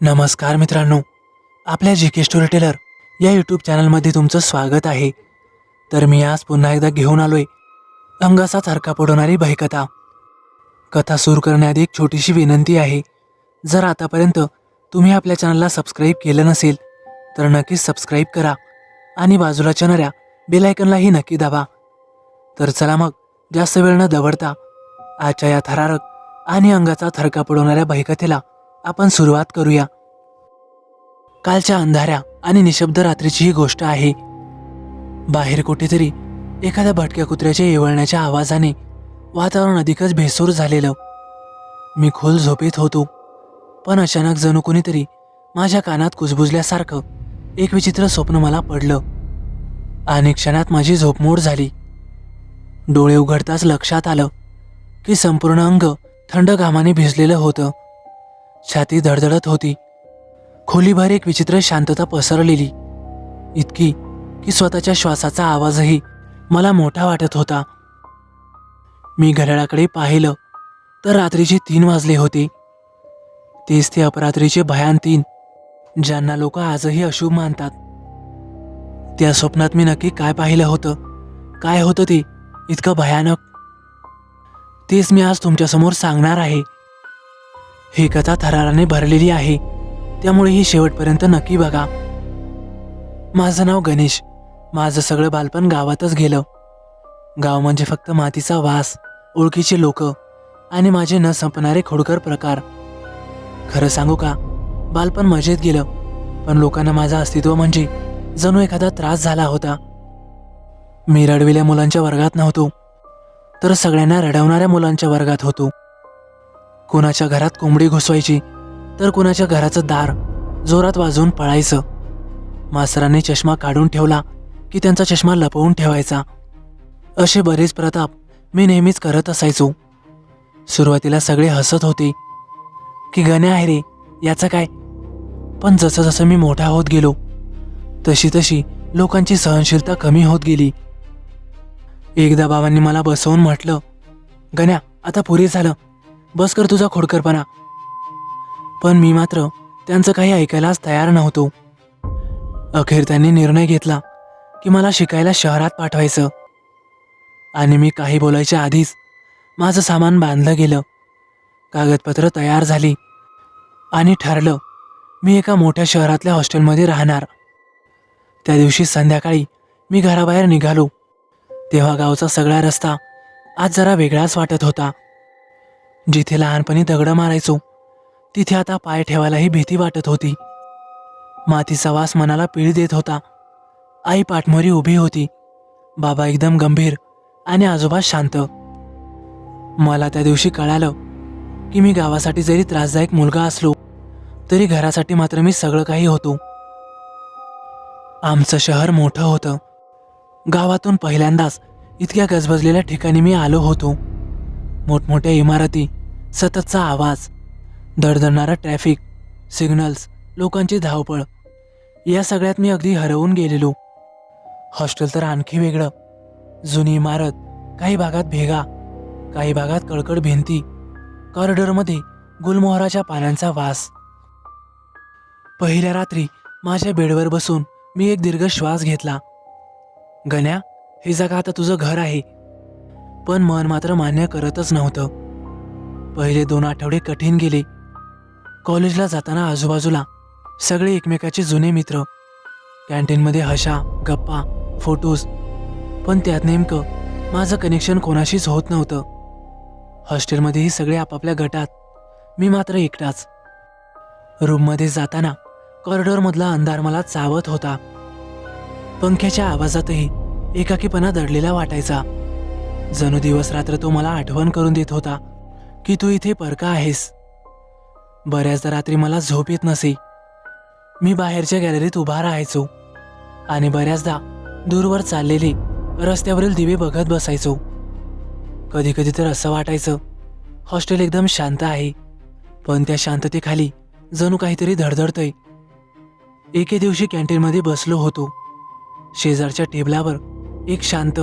नमस्कार मित्रांनो आपल्या जी के स्टोरी टेलर या यूट्यूब चॅनलमध्ये तुमचं स्वागत आहे. तर मी आज पुन्हा एकदा घेऊन आलोय अंगाचा थरका पडवणारी भयकथा. कथा सुरू करण्याआधी एक छोटीशी विनंती आहे जर आतापर्यंत तुम्ही आपल्या चॅनलला सबस्क्राईब केलं नसेल तर नक्कीच सबस्क्राईब करा आणि बाजूला चेणाऱ्या बेलायकनलाही नक्की दाबा. तर चला मग जास्त वेळ न दवडता आजच्या या थरारक आणि अंगाचा थरका पडवणाऱ्या भयकथेला आपण सुरुवात करूया. कालच्या अंधाऱ्या आणि निशब्द रात्रीची ही गोष्ट आहे. बाहेर कुठेतरी एखाद्या भटक्या कुत्र्याच्या येवळण्याच्या आवाजाने वातावरण अधिकच भेसूर झालेलं. मी खोल झोपेत होतो पण अचानक जणू कोणीतरी माझ्या कानात कुजबुजल्यासारखं एक विचित्र स्वप्न मला पडलं. आणि क्षणात माझी झोपमोड झाली. डोळे उघडताच लक्षात आलं की संपूर्ण अंग थंड घामाने भिजलेलं होतं. छाती धडधडत होती. खोलीभर एक विचित्र शांतता पसरलेली. इतकी की स्वतःच्या श्वासाचा आवाजही मला मोठा वाटत होता. मी घड्याळाकडे पाहिलं तर रात्रीचे तीन वाजले होते. तेच ते अपरात्रीचे भयान तीन ज्यांना लोक आजही अशुभ मानतात. त्या स्वप्नात मी नक्की काय पाहिलं होतं? काय होतं ते इतकं भयानक? तेच मी आज तुमच्यासमोर सांगणार आहे. ही कथा थराराने भरलेली आहे. त्यामुळे ही शेवटपर्यंत नक्की बघा. माझं नाव गणेश. माझं सगळं बालपण गावातच गेलं. गाव म्हणजे फक्त मातीचा वास ओळखीचे लोक आणि माझे न संपणारे खोडकर प्रकार. खरं सांगू का बालपण मजेत गेलं पण लोकांना माझं अस्तित्व म्हणजे जणू एखादा त्रास झाला होता. मी रडविल्या मुलांच्या वर्गात नव्हतो तर सगळ्यांना रडवणाऱ्या मुलांच्या वर्गात होतो. कोणाच्या घरात कोंबडी घुसवायची तर कोणाच्या घराचं दार जोरात वाजवून पळायचं. मास्तरांनी चष्मा काढून ठेवला की त्यांचा चष्मा लपवून ठेवायचा. असे बरेच प्रताप मी नेहमीच करत असायचो. सुरुवातीला सगळे हसत होते की गण्या आहे रे याचं काय? पण जसं जसं मी मोठा होत गेलो तशी तशी लोकांची सहनशीलता कमी होत गेली. एकदा बाबांनी मला बसवून म्हटलं गण्या आता पुरे झालं. बस कर तुझा खोडकरपणा. पण मी मात्र त्यांचं काही ऐकायलाच तयार नव्हतो. अखेर त्यांनी निर्णय घेतला की मला शिकायला शहरात पाठवायचं. आणि मी काही बोलायच्या आधीच माझं सामान बांधलं गेलं. कागदपत्र तयार झाली. आणि ठरलं मी एका मोठ्या शहरातल्या हॉस्टेलमध्ये राहणार. त्या दिवशी संध्याकाळी मी घराबाहेर निघालो. तेव्हा गावचा सगळा रस्ता आज जरा वेगळाच वाटत होता. जिथे लहानपणी दगडं मारायचो तिथे आता पाय ठेवायलाही भीती वाटत होती. मातीचा वास मनाला पीळ देत होता. आई पाठमोरी उभी होती. बाबा एकदम गंभीर आणि आजोबा शांत. मला त्या दिवशी कळालं की मी गावासाठी जरी त्रासदायक मुलगा असलो तरी घरासाठी मात्र मी सगळं काही होतो. आमचं शहर मोठं होतं. गावातून पहिल्यांदाच इतक्या गजबजलेल्या ठिकाणी मी आलो होतो. मोठमोठ्या इमारती सततचा आवाज दडदडणारा ट्रॅफिक सिग्नल्स लोकांची धावपळ या सगळ्यात मी अगदी हरवून गेलेलो. हॉस्टेल तर आणखी वेगळं. जुनी इमारत काही भागात भेगा काही भागात कडकड भिंती कॉरिडॉरमध्ये गुलमोहराच्या पानांचा वास. पहिल्या रात्री माझ्या बेडवर बसून मी एक दीर्घ श्वास घेतला. गण्या हे जागा आता तुझं घर आहे. पण मन मात्र मान्य करतच नव्हतं. पहिले दोन आठवडे कठीण गेले. कॉलेजला जाताना आजूबाजूला सगळे एकमेकाचे जुने मित्र. कॅन्टीनमध्ये हशा गप्पा फोटोज. पण त्यात नेमकं माझं कनेक्शन कोणाशीच होत नव्हतं. हॉस्टेलमध्येही सगळे आपापल्या गटात. मी मात्र एकटाच. रूममध्ये जाताना कॉरिडॉरमधला अंधार मला चावत होता. पंख्याच्या आवाजातही एकाकीपणा दडलेला वाटायचा. जणू दिवस रात्र तो मला आठवण करून देत होता की तू इथे परका आहेस. बऱ्याचदा रात्री मला झोप येत नसे. मी बाहेरच्या गॅलरीत उभा राहायचो आणि बऱ्याचदा दूरवर चाललेले रस्त्यावरील दिवे बघत बसायचो. कधी कधी तर असं वाटायचं हॉस्टेल एकदम शांत आहे पण त्या शांततेखाली जणू काहीतरी धडधडतंय. एके दिवशी कॅन्टीनमध्ये बसलो होतो. शेजारच्या टेबलावर एक शांत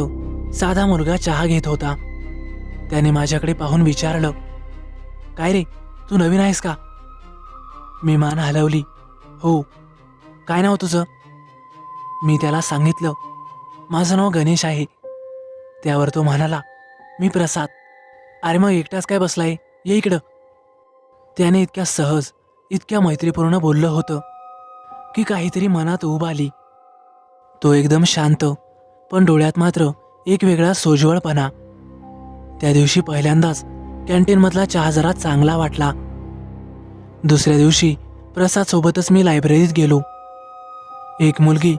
साधा मुलगा चहा घेत होता. त्याने माझ्याकडे पाहून विचारलं काय रे तू नवीन आहेस का? मी मान हलवली हो. काय नाव तुझं? मी त्याला सांगितलं माझं नाव गणेश आहे. त्यावर तो म्हणाला मी प्रसाद. अरे मग एकटाच काय बसलाय? ये इकडं. त्याने इतक्या सहज इतक्या मैत्रीपूर्ण बोललं होतं की काहीतरी मनात ऊब आली. तो एकदम शांत पण डोळ्यात मात्र एक वेगळा सोज्वळपणा. त्या दिवशी पहिल्यांदाच कॅन्टीनमधला चहा जरा चांगला वाटला. दुसऱ्या दिवशी प्रसाद सोबतच मी लायब्ररीत गेलो. एक मुलगी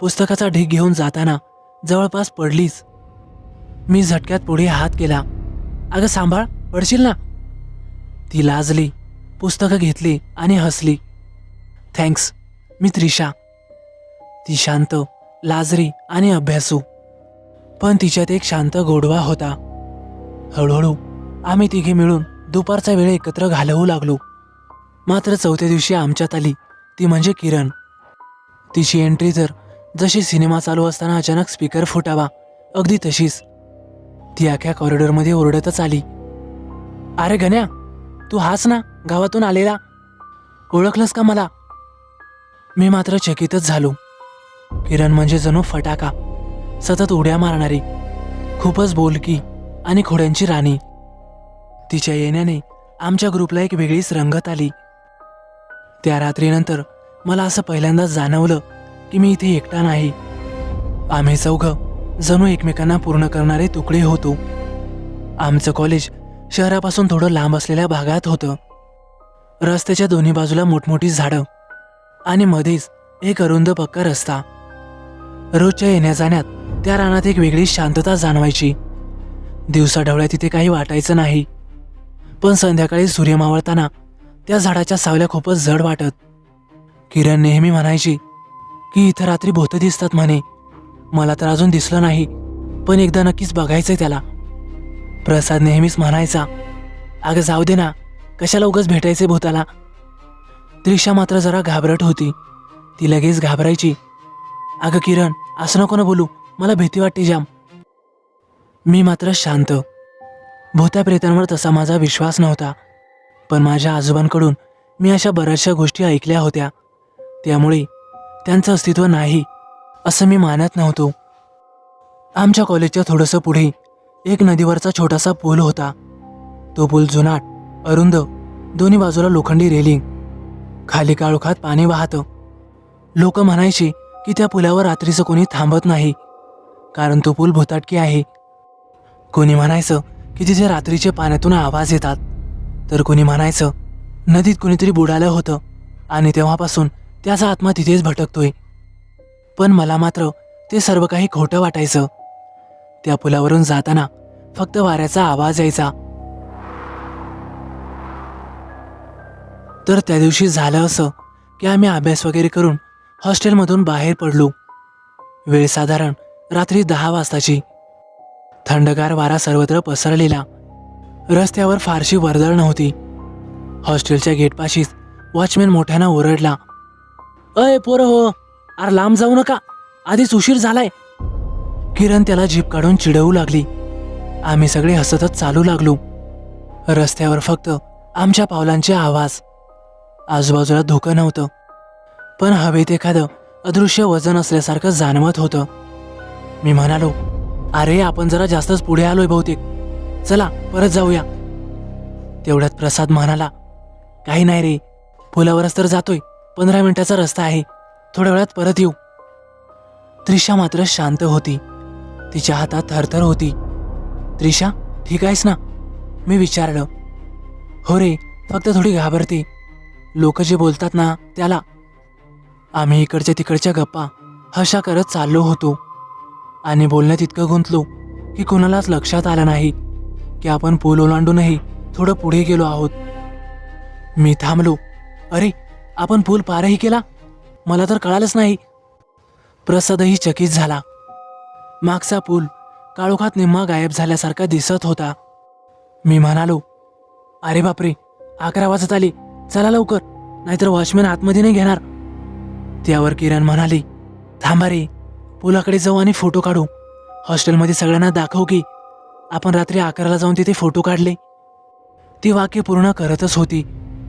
पुस्तकाचा ढीग घेऊन जाताना जवळपास पडलीच. मी झटक्यात पुढे हात केला. अगं सांभाळ पडशील ना? ती लाजली पुस्तकं घेतली आणि हसली. थँक्स मी त्रिशा. ती शांत लाजरी आणि अभ्यासू. पण तिच्यात एक शांत गोडवा होता. हळूहळू आम्ही तिघे मिळून दुपारचा वेळ एकत्र घालवू लागलो. मात्र चौथ्या दिवशी आमच्यात आली ती म्हणजे किरण. तिची एंट्री तर जशी सिनेमा चालू असताना अचानक स्पीकर फुटावा अगदी तशीच. ती अख्या कॉरिडॉरमध्ये ओरडतच आली. अरे गण्या तू हाच ना गावातून आलेला? ओळखलंस का मला? मी मात्र चकितच झालो. किरण म्हणजे जणू फटाका. सतत उड्या मारणारी खूपच बोलकी आणि खोड्यांची राणी. तिच्या येण्याने आमच्या ग्रुपला एक वेगळीच रंगत आली. त्या रात्रीनंतर मला असं पहिल्यांदाच जाणवलं की मी इथे एकटा नाही. आम्ही चौघं जणू एकमेकांना पूर्ण करणारे तुकडे होतो. आमचं कॉलेज शहरापासून थोडं लांब असलेल्या भागात होतं. रस्त्याच्या दोन्ही बाजूला मोठमोठी झाडं आणि मध्येच एक अरुंद पक्का रस्ता. रोजच्या येण्या जाण्यात त्या रानात एक वेगळी शांतता जाणवायची. दिवसा ढवळ्या तिथे काही वाटायचं नाही. पण संध्याकाळी सूर्य मावळताना त्या झाडाच्या सावल्या खूपच जड वाटत. किरण नेहमी म्हणायची की इथं रात्री भूत दिसतात म्हणे. मला तर अजून दिसलं नाही पण एकदा नक्कीच बघायचंय त्याला. प्रसाद नेहमीच म्हणायचा अगं जाऊ दे ना कशाला उगाच भेटायचे भूताला? त्रिशा मात्र जरा घाबरट होती. ती लगेच घाबरायची अगं किरण असं नको ना बोलू. मला भीती वाटते जाम. मी मात्र शांत. भूताप्रेतांवर तसा माझा विश्वास नव्हता. पण माझ्या आजोबांकडून मी अशा बऱ्याचशा गोष्टी ऐकल्या होत्या. त्यामुळे त्यांचं अस्तित्व नाही असं मी मानत नव्हतो. आमच्या कॉलेजच्या थोडंसं पुढे एक नदीवरचा छोटासा पूल होता. तो पूल जुनाट अरुंद दोन्ही बाजूला लोखंडी रेलिंग. खाली काळोखात पाणी वाहतं. लोक म्हणायचे की त्या पुलावर रात्रीचं कोणी थांबत नाही. कारण तो पूल भुताटकी आहे. कोणी म्हणायचं की तिथे रात्रीचे पाण्यातून आवाज येतात तर कोणी म्हणायचं नदीत कोणीतरी बुडालं होतं आणि तेव्हापासून त्याचा आत्मा तिथेच भटकतोय. पण मला मात्र ते सर्व काही खोटं वाटायचं. त्या पुलावरून जाताना फक्त वाऱ्याचा आवाज यायचा. तर त्या दिवशी झालं असं की आम्ही अभ्यास वगैरे करून हॉस्टेलमधून बाहेर पडलो. वेळ साधारण रात्री दहा वाजताची. थंडगार वारा सर्वत्र पसरलेला. रस्त्यावर फारशी वर्दळ नव्हती. हॉस्टेलच्या गेटपाशीच वॉचमॅन मोठ्यानं ओरडला. अय पोरं हो अरे लांब जाऊ नका. आधीच उशीर झालाय. किरण त्याला जीप काढून चिडवू लागली. आम्ही सगळे हसतच चालू लागलो. रस्त्यावर फक्त आमच्या पावलांचे आवाज. आजूबाजूला धोकं नव्हतं. पण हवेत एखादं अदृश्य वजन असल्यासारखं जाणवत होतं. मी म्हणालो अरे आपण जरा जास्तच पुढे आलोय बहुतेक. चला परत जाऊया. तेवढ्यात प्रसाद म्हणाला काही नाही रे पुलावरच तर जातोय. पंधरा मिनिटाचा रस्ता आहे. थोड्या वेळात परत येऊ. त्रिशा मात्र शांत होती. तिच्या हातात थरथर होती. त्रिशा ठीक आहेस ना? मी विचारलं. हो रे फक्त थोडी घाबरते. लोक जे बोलतात ना त्याला. आम्ही इकडच्या तिकडच्या गप्पा हशा करत चाललो होतो. आणि बोलण्यात इतकं गुंतलो की कोणालाच लक्षात आलं नाही की आपण पूल ओलांडूनही थोडं पुढे गेलो आहोत. मी थांबलो. अरे आपण पूल पारही केला? मला तर कळालंच नाही. प्रसादही चकित झाला. मागचा पूल काळोखात निम्मा गायब झाल्यासारखा दिसत होता. मी म्हणालो अरे बापरे अकरा वाजत आले. चला लवकर. नाहीतर वॉचमॅन आतमध्ये नाही घेणार. त्यावर किरण म्हणाली थांबा रे. पुलाकडे जाऊ आणि फोटो काढू. हॉस्टेलमध्ये सगळ्यांना दाखवू की आपण रात्री अकराला जाऊन तिथे फोटो काढले. ती वाक्य पूर्ण करतच होती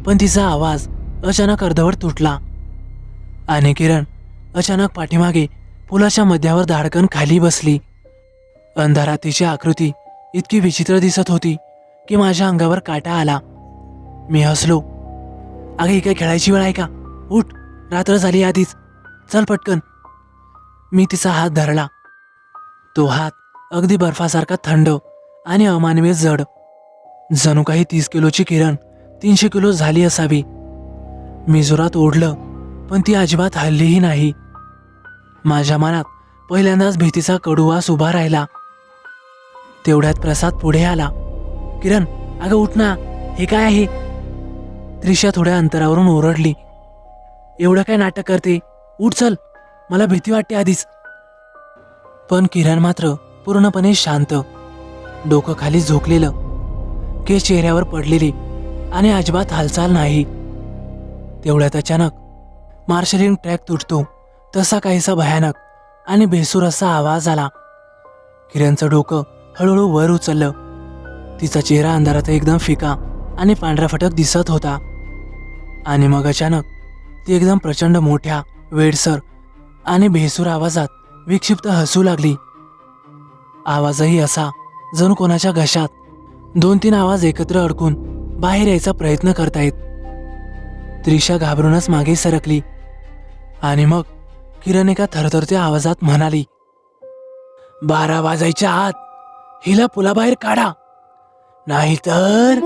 पण तिचा आवाज अचानक अर्धवट तुटला. आणि किरण अचानक पाठीमागे पुलाच्या मध्यावर धाडकन खाली बसली. अंधारात तिची आकृती इतकी विचित्र दिसत होती की माझ्या अंगावर काटा आला. मी हसलो. अगं काय खेळायची वेळ आहे का? उठ रात्र झाली आधीच. चल पटकन. मी तिचा हात धरला. तो हात अगदी बर्फासारखा थंड आणि अमानवीय जड. जणू काही तीस किलोची किरण तीनशे किलो झाली असावी. मी जोरात ओढलं पण ती अजिबात हल्लीही नाही. माझ्या मनात पहिल्यांदाच भीतीचा कडूवास उभा राहिला. तेवढ्यात प्रसाद पुढे आला. किरण अगं उठ ना हे काय आहे? त्रिशा थोड्या अंतरावरून ओरडली. एवढं काय नाटक करते? उठ चल. मला भीती वाटते आधीच. पण किरण मात्र पूर्णपणे शांत. डोकं खाली झोकलेलं. केस चेहऱ्यावर पडलेली आणि अजिबात हालचाल नाही. तेवढ्यात अचानक मार्शलिंग ट्रॅक तुटतो. तसा काहीसा भयानक आणि बेसूर असा आवाज आला. किरणचं डोकं हळूहळू वर उचललं. तिचा चेहरा अंधारात एकदम फिका आणि पांढरा फटक दिसत होता. आणि मग अचानक ती एकदम प्रचंड मोठ्या वेडसर आणि भेसूर आवाजात विक्षिप्त हसू लागली. आवाजही असा जणू कोणाच्या घशात. दोन तीन आवाज एकत्र अडकून बाहेर यायचा प्रयत्न करतायत. त्रिशा घाबरूनच मागे सरकली. आणि मग किरण एका थरथरत्या आवाजात म्हणाली बारा वाजायच्या आत हिला पुलाबाहेर काढा. नाहीतर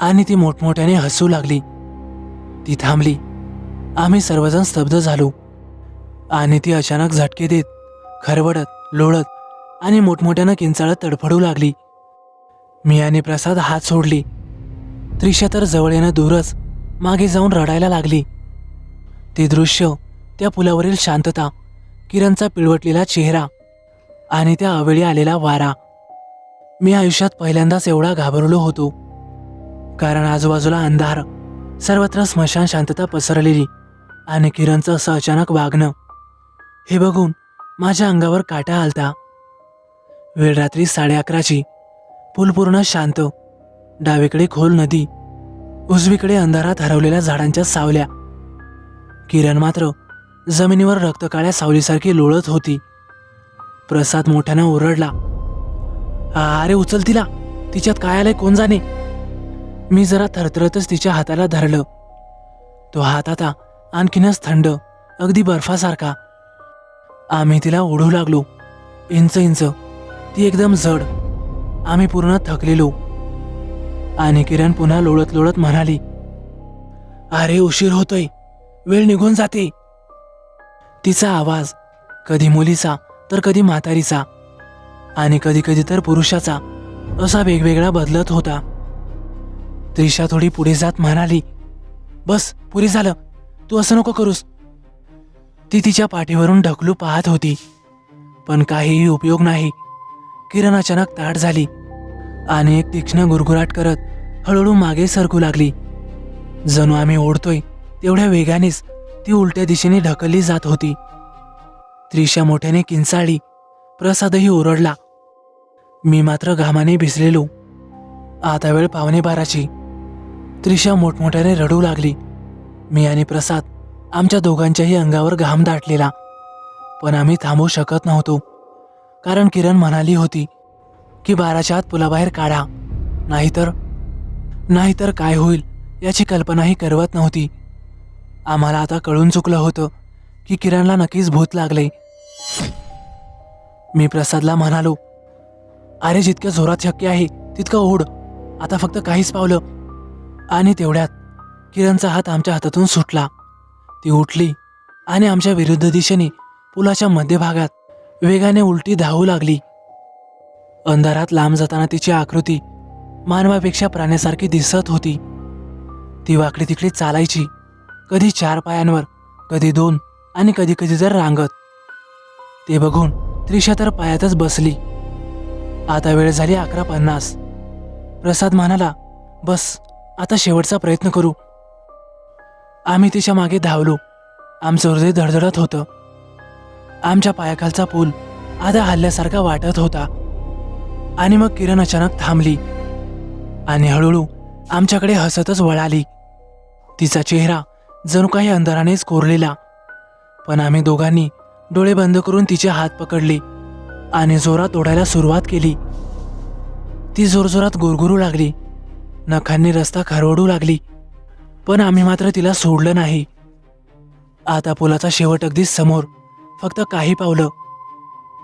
आणि ती मोठमोठ्याने हसू लागली. ती थांबली. आम्ही सर्वजण स्तब्ध झालो. आणि ती अचानक झटके देत खरवडत लोळत आणि मोठमोठ्यानं किंचाळत तडफडू लागली. मी आणि प्रसाद हात सोडली. त्रिशा तर जवळ येणं दूरच मागे जाऊन रडायला लागली. ते दृश्य त्या पुलावरील शांतता किरणचा पिळवटलेला चेहरा आणि त्या अवेळी आलेला वारा. मी आयुष्यात पहिल्यांदाच एवढा घाबरलो होतो. कारण आजूबाजूला अंधार सर्वत्र स्मशान शांतता पसरलेली. आणि किरणचं असं अचानक वागणं. हे बघून माझ्या अंगावर काटा आलता. वेळ रात्री साडे अकराची. पूर्ण शांत. डावीकडे खोल नदी. उजवीकडे अंधारात हरवलेल्या झाडांच्या सावल्या. किरण मात्र जमिनीवर रक्तकाळ्या सावलीसारखी लोळत होती. प्रसाद मोठ्यानं ओरडला. अरे उचल तिला. तिच्यात काय आलंय कोण जाणे? मी जरा थरथरतच तिच्या हाताला धरलं. तो हात आता आणखीनच थंड अगदी बर्फासारखा. आम्ही तिला ओढू लागलो. Inch inch. ती एकदम जड. आम्ही पूर्ण थकलेलो. आणि किरण पुन्हा लोळत लोळत म्हणाली अरे उशीर होतोय. वेळ निघून जाते. तिचा आवाज कधी मुलीचा तर कधी म्हातारीचा. आणि कधी कधी तर पुरुषाचा असा वेगवेगळा बदलत होता. त्रिशा थोडी पुढे जात म्हणाली बस पुरी झालं. तू असं नको करूस. ती तिच्या पाठीवरून ढकलू पाहत होती. पण काहीही उपयोग नाही. किरण अचानक ताट झाली. आणि एक तीक्ष्ण गुरगुराट करत हळूहळू मागे सरकू लागली. जणू आम्ही ओढतोय तेवढ्या वेगानेच ती उलट्या दिशेने ढकलली जात होती. त्रिशा मोठ्याने किंचाळली. प्रसादही ओरडला. मी मात्र घामाने भिजलेलो. आता वेळ पावणे बाराची. त्रिशा मोठमोठ्याने रडू लागली. मी आणि प्रसाद आमच्या दोघांच्याही अंगावर घाम दाटलेला. पण आम्ही थांबू शकत नव्हतो. कारण किरण म्हणाली होती की बाराच्या आत पुलाबाहेर काढा. नाहीतर नाहीतर काय होईल याची कल्पनाही करवत नव्हती. आम्हाला आता कळून चुकलं होतं की किरणला नक्कीच भूत लागले. मी प्रसादला म्हणालो अरे जितक्या जोरात शक्य आहे तितकं ओढ. आता फक्त काहीच पावलं. आणि तेवढ्यात किरणचा हात आमच्या हातातून सुटला. ती उठली आणि आमच्या विरुद्ध दिशेने पुलाच्या मध्यभागात वेगाने उलटी धावू लागली. अंधारात लांब जाताना तिची आकृती मानवापेक्षा प्राण्यासारखी दिसत होती. ती वाकडी तिकडे चालायची. कधी चार पायांवर कधी दोन आणि कधी कधी जर रांगत. ते बघून त्रिशा तर पायातच बसली. आता वेळ झाली अकरा पन्नास. प्रसाद म्हणाला बस आता शेवटचा प्रयत्न करू. आम्ही तिच्यामागे धावलो. आमचं हृदय धडधडत होतं. आमच्या पायाखालचा पूल आधा हल्ल्यासारखा वाटत होता. आणि मग किरण अचानक थांबली. आणि हळूहळू आमच्याकडे हसतच वळाली. तिचा चेहरा जणू काही अंधारानेच कोरलेला. पण आम्ही दोघांनी डोळे बंद करून तिचे हात पकडले आणि जोरात ओढायला सुरुवात केली. ती जोरजोरात गुरगुरू लागली. नखांनी रस्ता खरवडू लागली. पण आम्ही मात्र तिला सोडलं नाही. आता पुलाचा शेवट अगदी समोर फक्त काही पावलं.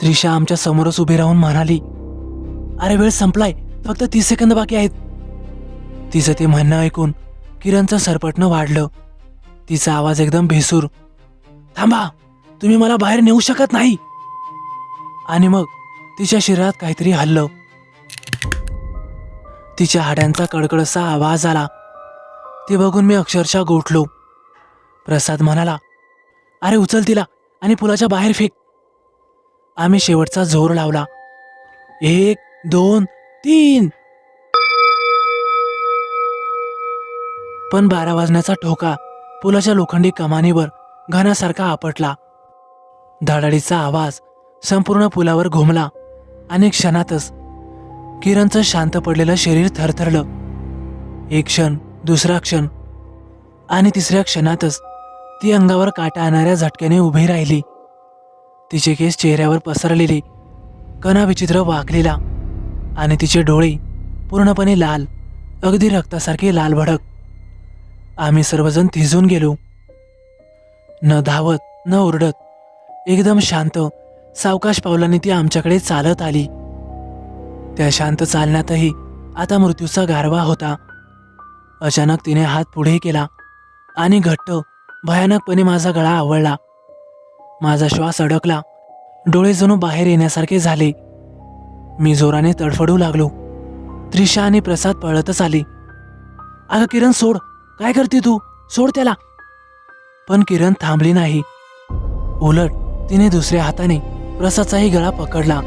त्रिशा आमच्या समोरच उभी राहून म्हणाली अरे वेळ संपलाय फक्त तीस सेकंद बाकी आहेत. तिचं ते म्हणणं ऐकून किरणचं सरपटणं वाढलं. तिचा आवाज एकदम भेसूर थांबा तुम्ही मला बाहेर नेऊ शकत नाही. आणि मग तिच्या शरीरात काहीतरी हल्लं. तिच्या हाड्यांचा कडकडसा आवाज आला. ते बघून मी अक्षरशः गोठलो. प्रसाद म्हणाला अरे उचल तिला आणि पुलाच्या बाहेर फेक. आम्ही शेवटचा जोर लावला. एक दोन तीन. पण बारा वाजण्याचा ठोका पुलाच्या लोखंडी कमानीवर घनासारखा आपटला. धडाडीचा आवाज संपूर्ण पुलावर घुमला आणि क्षणातच किरणचं शांत पडलेलं शरीर थरथरलं. एक क्षण दुसरा क्षण. आणि तिसऱ्या क्षणातच ती अंगावर काटा आणणाऱ्या झटक्याने उभी राहिली. तिचे केस चेहऱ्यावर पसरलेले कणा विचित्र वाकलेला आणि तिचे डोळे पूर्णपणे लाल अगदी रक्तासारखे लाल भडक. आम्ही सर्वजण थिजून गेलो. न धावत न ओरडत एकदम शांत सावकाश पावलाने ती आमच्याकडे चालत आली. त्या शांत चालण्यातही आता मृत्यूचा गारवा होता. अचानक तिने हात पुढे केला आणि घट्ट भयानकपणे माझा गळा आवळला. माझा श्वास अडकला. डोळे जणू बाहेर येण्यासारखे झाले. मी जोराने तडफडू लागलो. त्रिशा आणि प्रसाद पळतच आली. अगं किरण सोड. काय करते तू? सोड त्याला. पण किरण थांबली नाही. उलट तिने दुसऱ्या हाताने प्रसादचाही गळा पकडला.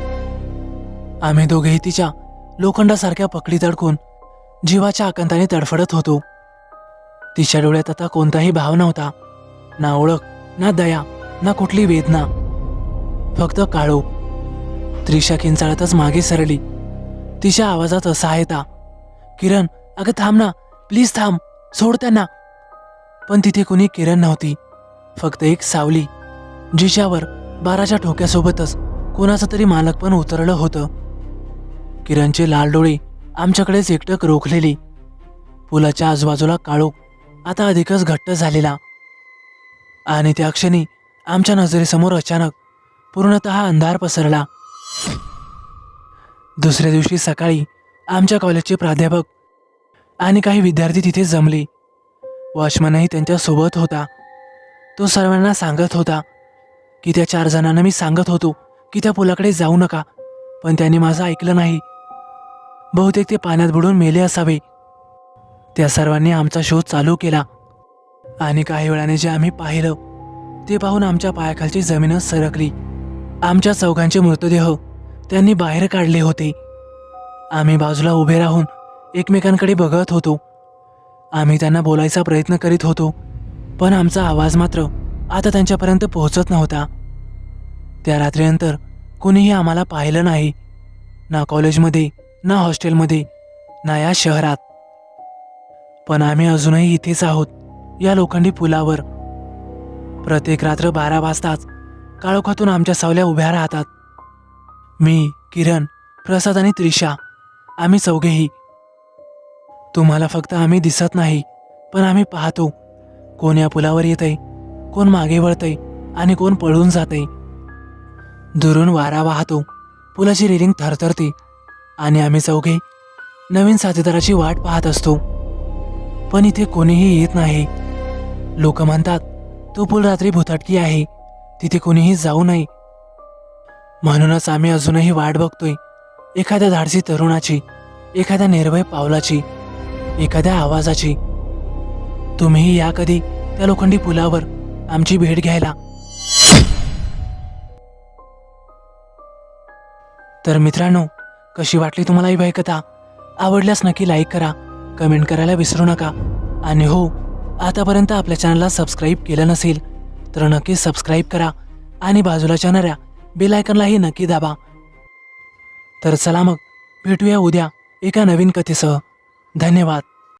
आम्ही दोघेही तिच्या लोखंडासारख्या पकडीत अडकून जीवाच्या आकांताने तडफडत होतो. तिच्या डोळ्यात आता कोणताही भाव नव्हता. ना ओळख ना दया ना कुठली वेदना. फक्त काळो. त्रिशा किंचाळतच मागे सरली. तिच्या आवाजात असा येता किरण अगं थांब ना. प्लीज थांब. सोड त्यांना. पण तिथे कुणी किरण नव्हती. फक्त एक सावली जिच्यावर बाराच्या ठोक्यासोबतच कोणाचं तरी मालक पण उतरलं होतं. किरणचे लाल डोळे आमच्याकडेच एकटक रोखलेली. पुलाच्या आजूबाजूला काळोख आता अधिकच घट्ट झालेला. आणि त्या क्षणी आमच्या नजरेसमोर अचानक पूर्णत अंधार पसरला. दुसऱ्या दिवशी सकाळी आमच्या कॉलेजचे प्राध्यापक आणि काही विद्यार्थी तिथे जमले. वॉचमनही त्यांच्यासोबत होता. तो सर्वांना सांगत होता की त्या चार जणांना मी सांगत होतो की त्या पुलाकडे जाऊ नका पण त्यांनी माझं ऐकलं नाही. बहुतेक ते पाण्यात बुडून मेले असावे. त्या सर्वांनी आमचा शोध चालू केला. आणि काही वेळाने जे आम्ही पाहिलं ते पाहून आमच्या पायाखालची जमीनच सरकली. आमच्या चौघांचे मृतदेह त्यांनी बाहेर काढले होते. आम्ही बाजूला उभे राहून एकमेकांकडे बघत होतो. आम्ही त्यांना बोलायचा प्रयत्न करीत होतो पण आमचा आवाज मात्र आता त्यांच्यापर्यंत पोहोचत नव्हता. त्या रात्रीनंतर कुणीही आम्हाला पाहिलं नाही. ना कॉलेजमध्ये ना हॉस्टेलमध्ये ना या शहरात. पण आम्ही अजूनही इथेच आहोत या लोखंडी पुलावर. प्रत्येक रात्र बारा वाजताच काळोखातून आमच्या सावल्या उभ्या राहतात. मी किरण प्रसाद आणि त्रिशा आम्ही चौघेही. तुम्हाला फक्त आम्ही दिसत नाही पण आम्ही पाहतो कोण या पुलावर येतंय कोण मागे वळतंय आणि कोण पळून जातंय. दुरून वारा वाहतो पुलाची रेलिंग थरथरते आणि आम्ही चौघे नवीन साथीदाराची वाट पाहत असतो. पण इथे कोणीही येत नाही. लोक म्हणतात तो पूल रात्री भुताटकी आहे. तिथे कोणीही जाऊ नये. म्हणूनच आम्ही अजूनही वाट बघतोय. एखाद्या धाडसी तरुणाची एखाद्या निर्भय पावलाची एखाद्या आवाजाची. तुम्हीही या कधी त्या लोखंडी पुलावर आमची भेट घ्यायला. तर मित्रांनो कशी वाटली तुम्हाला ही कथा? आवडल्यास नक्की लाईक करा कमेंट करायला विसरू नका. आणि हो आतापर्यंत आपल्या चॅनलला सबस्क्राईब केलं नसेल तर नक्की सबस्क्राईब करा आणि बाजूला जाणाऱ्या बेलायकनलाही नक्की दाबा. तर चला मग भेटूया उद्या एका नवीन कथेसह. धन्यवाद.